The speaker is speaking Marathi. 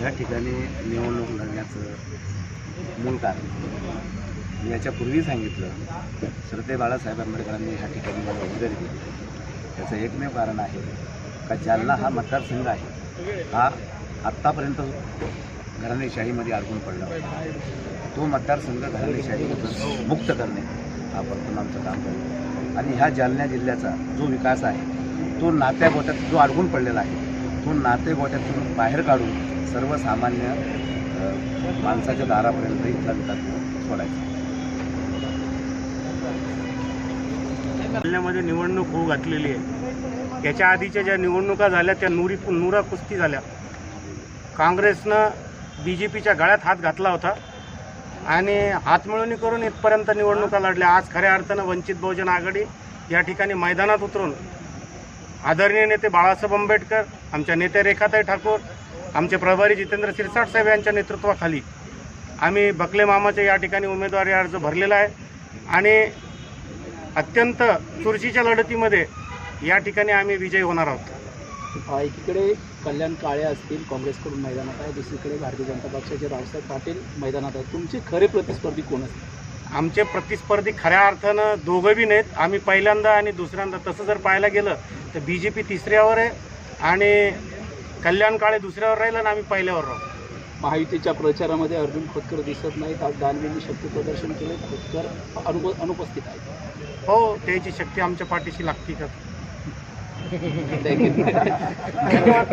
या ठिकाणी निवडणूक लढण्याचं मूळ कारण. याच्यापूर्वी सांगितलं श्रद्धे बाळासाहेब आंबेडकरांनी ह्या ठिकाणी मला उमेदवारी दिली. त्याचं एकमेव कारण आहे का जालना हा मतदारसंघ आहे हा आत्तापर्यंत घराणेशाहीमध्ये अडकून पडला होता. तो मतदारसंघ घराणेशाहीमधून मुक्त करणे हा परतून आमचं काम करतो आणि ह्या जालना जिल्ह्याचा जो विकास आहे तो नात्या गोट्यात जो अडकून पडलेला आहे तो नाते गोट्यातून बाहेर काढून सर्वसामान्य माणसाच्या दारापर्यंत इथला विकास सोडायचा. जालन्यामध्ये निवडणूक होऊ घातलेली आहे. त्याच्या आधीच्या ज्या निवडणुका झाल्या त्या नुरी नुरा कुस्ती झाल्या. काँग्रेसनं बी जे पीच्या गळ्यात हात घातला होता. आणि हातमिळवणी करून इथपर्यंत निवडणुका लढल्या. आज खऱ्या अर्थानं वंचित बहुजन आघाडी या ठिकाणी मैदानात उतरून आदरणीय नेते बाळासाहेब आंबेडकर आमच्या नेते रेखाताई ठाकूर आमचे प्रभारी जितेंद्र शिरसाट साहेब यांच्या नेतृत्वाखाली आम्ही बकले मामाचे या ठिकाणी उमेदवारी अर्ज भरलेला आहे. आणि अत्यंत चुरशीच्या लढतीमध्ये या ठिकाणी आम्ही विजयी होणार आहोत. एकीकडे कल्याण काळे असतील काँग्रेसकडून मैदानात आहे दुसरीकडे भारतीय जनता पक्षाचे रावसाहेब पाटील मैदानात आहेत. तुमचे खरे प्रतिस्पर्धी कोण असतील? आमचे प्रतिस्पर्धी खऱ्या अर्थानं दोघं बी नाहीत. आम्ही पहिल्यांदा आणि दुसऱ्यांदा तसं जर पाहायला गेलं तर बी जे पी तिसऱ्यावर आहे आणि कल्याण काळे दुसऱ्यावर राहील आणि आम्ही पहिल्यावर राहू. महायुतीच्या प्रचारामध्ये अर्जुन खोतकर दिसत नाहीत. आज दानवेंनी शक्ती प्रदर्शन केले खोतकर अनुप अनुपस्थित आहेत. हो त्याची शक्ती आमच्या पाठीशी लागते का? धन्यवाद